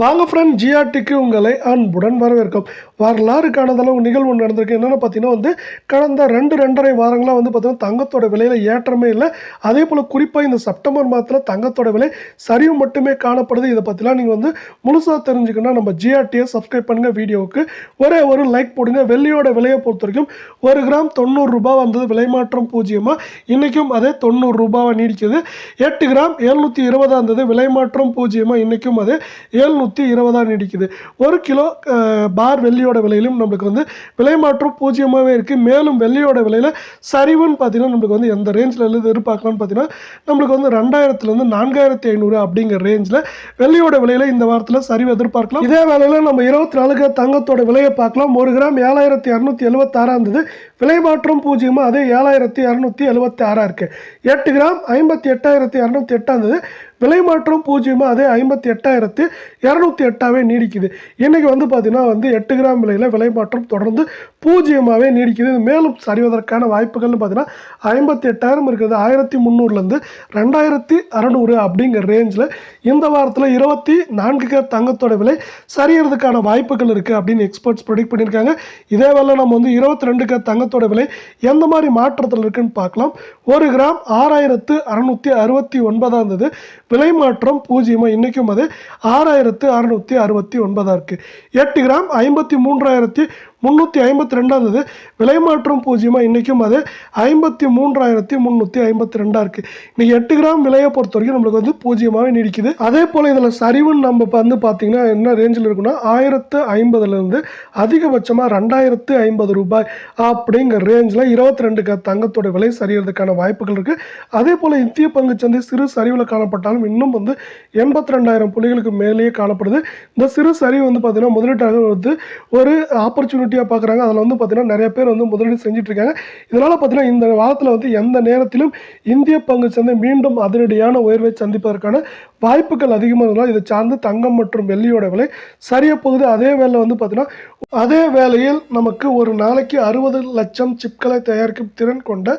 வாங்க ஃப்ரெண்ட் ஜிஆர்டிக்கு உங்களை அன்புடன் வரவேற்கும். வரலாறு காணதளவு நிகழ்வு ஒன்று நடந்திருக்கு. என்னென்னு பார்த்தீங்கன்னா வந்து கடந்த ரெண்டு ரெண்டரை வாரங்களாக வந்து பார்த்தீங்கன்னா தங்கத்தோட விலையில் ஏற்றமே இல்லை. அதே போல் குறிப்பாக இந்த செப்டம்பர் மாதத்தில் தங்கத்தோட விலை சரிவு மட்டுமே காணப்படுது. இதை பற்றிலாம் நீங்கள் வந்து முழுசாக தெரிஞ்சுக்கணும்னா நம்ம ஜிஆர்டியை சப்ஸ்கிரைப் பண்ணுங்கள் வீடியோவுக்கு. ஒரே ஒரு லைக் போடுங்க. வெள்ளியோட விலையை பொறுத்த வரைக்கும் ஒரு கிராம் தொண்ணூறு ரூபா வந்தது. விலை மாற்றம் பூஜ்ஜியமாக இன்றைக்கும் அதே தொண்ணூறு ரூபாவை நீடிக்குது. எட்டு கிராம் எழுநூற்றி இருபதா இருந்தது விலை மாற்றம் பூஜ்ஜியமாக இன்றைக்கும் அது ஏழ்நூற்றி இருபதா நீடிக்குது. ஒரு கிலோ பார் வெள்ளியோட விலையிலும் நம்மளுக்கு வந்து விலை மாற்றம் பூஜ்ஜியமாகவே இருக்குது மேலும் வெள்ளியோட விலையில் சரிவுன்னு பார்த்தீங்கன்னா நம்மளுக்கு வந்து எந்த ரேஞ்சில் இருந்து எதிர்பார்க்கலாம்னு பார்த்தீங்கன்னா நம்மளுக்கு வந்து ரெண்டாயிரத்துலேருந்து நான்காயிரத்தி ஐநூறு அப்படிங்கிற ரேஞ்சில் வெள்ளியோட விலையில் இந்த வாரத்தில் சரிவு எதிர்பார்க்கலாம். இதே வேலையில் நம்ம இருபத்தி நாலுக்கு தங்கத்தோட விலையை பார்க்கலாம். ஒரு கிராம் ஏழாயிரத்தி இரநூத்தி எழுபத்தாறாந்தது விலை மாற்றம் பூஜ்ஜியமாக அதே ஏழாயிரத்தி இரநூத்தி எழுபத்தி ஆறாக இருக்குது எட்டு கிராம் ஐம்பத்தி எட்டாயிரத்தி இரநூத்தி எட்டாந்தது விலை மாற்றம் பூஜ்ஜியமாக அதே ஐம்பத்தி எட்டாயிரத்து இரநூத்தி எட்டாகவே நீடிக்குது. இன்றைக்கி வந்து பார்த்திங்கன்னா வந்து எட்டு கிராம் விலையில் விலை மாற்றம் தொடர்ந்து பூஜ்ஜியமாகவே நீடிக்குது. இது மேலும் சரிவதற்கான வாய்ப்புகள்னு பார்த்தீங்கன்னா ஐம்பத்தி எட்டாயிரம் இருக்கிறது. ஆயிரத்தி முந்நூறுலேருந்து ரெண்டாயிரத்தி அறநூறு அப்படிங்கிற ரேஞ்சில் இந்த வாரத்தில் இருபத்தி நான்கு கிராம் தங்கத்தோட விலை சரியறதுக்கான வாய்ப்புகள் இருக்குது அப்படின்னு எக்ஸ்பர்ட்ஸ் ப்ரொடிக்ட் பண்ணியிருக்காங்க. இதே வேலை நம்ம வந்து இருபத்தி ரெண்டு கிராம் தங்கத்தோட விலை எந்த மாதிரி மாற்றத்தில் இருக்குன்னு பார்க்கலாம். ஒரு கிராம் ஆறாயிரத்து அறநூற்றி அறுபத்தி ஒன்பதாக இருந்தது. விலை மாற்றம் பூஜ்ஜியமாக இன்றைக்கும் அது ஆறாயிரத்து அறநூற்றி அறுபத்தி ஒன்பதாக இருக்குது எட்டு கிராம் ஐம்பத்தி மூன்றாயிரத்தி முந்நூற்றி ஐம்பத்தி ரெண்டாக இருந்தது விலை மாற்றம் பூஜ்ஜியமாக இன்றைக்கும் அது ஐம்பத்தி மூன்றாயிரத்தி முந்நூற்றி ஐம்பத்தி ரெண்டாக இருக்குது இன்றைக்கி எட்டு கிராம் விலையை பொறுத்த வரைக்கும் நம்மளுக்கு வந்து பூஜ்ஜியமாகவே நீடிக்குது. அதே போல் இதில் சரிவுன்னு நம்ம வந்து பார்த்திங்கன்னா என்ன ரேஞ்சில் இருக்குன்னா ஆயிரத்து ஐம்பதுலேருந்து அதிகபட்சமாக ரெண்டாயிரத்து ஐம்பது ரூபாய் அப்படிங்கிற ரேஞ்சில் இருபத்தி ரெண்டு க தங்கத்தோட விலை சரியறதுக்கான வாய்ப்புகள் இருக்குது அதே போல் இந்திய பங்குச்சந்தை சிறு சரிவில் காணப்பட்டாலும் இன்னும் வந்து எண்பத்தி ரெண்டாயிரம் புள்ளிகளுக்கு மேலேயே காணப்படுது. இந்த சிறு சரிவு வந்து பார்த்திங்கன்னா முதலீட்டாக வந்து ஒரு ஆப்பர்ச்சுனிட்டி ஆப்பர்ச்சுனிட்டியாக பார்க்குறாங்க அதில் வந்து பார்த்தீங்கன்னா நிறைய பேர் வந்து முதலீடு செஞ்சிட்ருக்காங்க. இதனால் பார்த்திங்கன்னா இந்த வாரத்தில் வந்து எந்த நேரத்திலும் இந்திய பங்கு சந்தை மீண்டும் அதிரடியான உயர்வை சந்திப்பதற்கான வாய்ப்புகள் அதிகமாக இருந்தால் இதை சார்ந்து தங்கம் மற்றும் வெள்ளியோட விலை சரிய போகுது. அதே வேலை வந்து பார்த்தீங்கன்னா அதே வேளையில் நமக்கு ஒரு நாளைக்கு அறுபது லட்சம் சிப்களை தயாரிக்கும் திறன் கொண்ட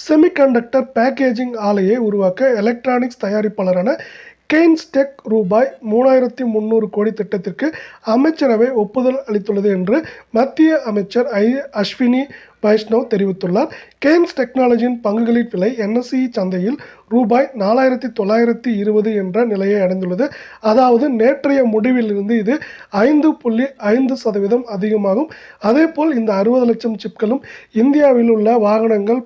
செமிகண்டக்டர் பேக்கேஜிங் ஆலையை உருவாக்க எலக்ட்ரானிக்ஸ் தயாரிப்பாளரான கெய்ன்ஸ்டெக் ரூபாய் மூணாயிரத்தி முந்நூறு கோடி திட்டத்திற்கு அமைச்சரவை ஒப்புதல் அளித்துள்ளது என்று மத்திய அமைச்சர் ஐ. அஸ்வினி வைஷ்ணவ் தெரிவித்துள்ளார். கேம்ஸ் டெக்னாலஜியின் பங்குகளின் விலை என்எஸ்சி சந்தையில் ரூபாய் நாலாயிரத்தி தொள்ளாயிரத்தி இருபது என்ற நிலையை அடைந்துள்ளது. அதாவது நேற்றைய முடிவிலிருந்து இது ஐந்து புள்ளி ஐந்து சதவீதம் அதிகமாகும். அதேபோல் இந்த அறுபது லட்சம் சிப்களும் இந்தியாவில் உள்ள வாகனங்கள்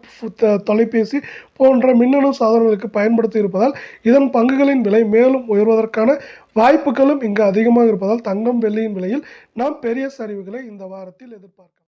தொலைபேசி போன்ற மின்னணு சாதனங்களுக்கு பயன்படுத்தி இருப்பதால் இதன் பங்குகளின் விலை மேலும் உயர்வதற்கான வாய்ப்புகளும் இங்கு அதிகமாக இருப்பதால் தங்கம் வெள்ளியின் விலையில் நாம் பெரிய சரிவுகளை இந்த வாரத்தில் எதிர்பார்க்கலாம்.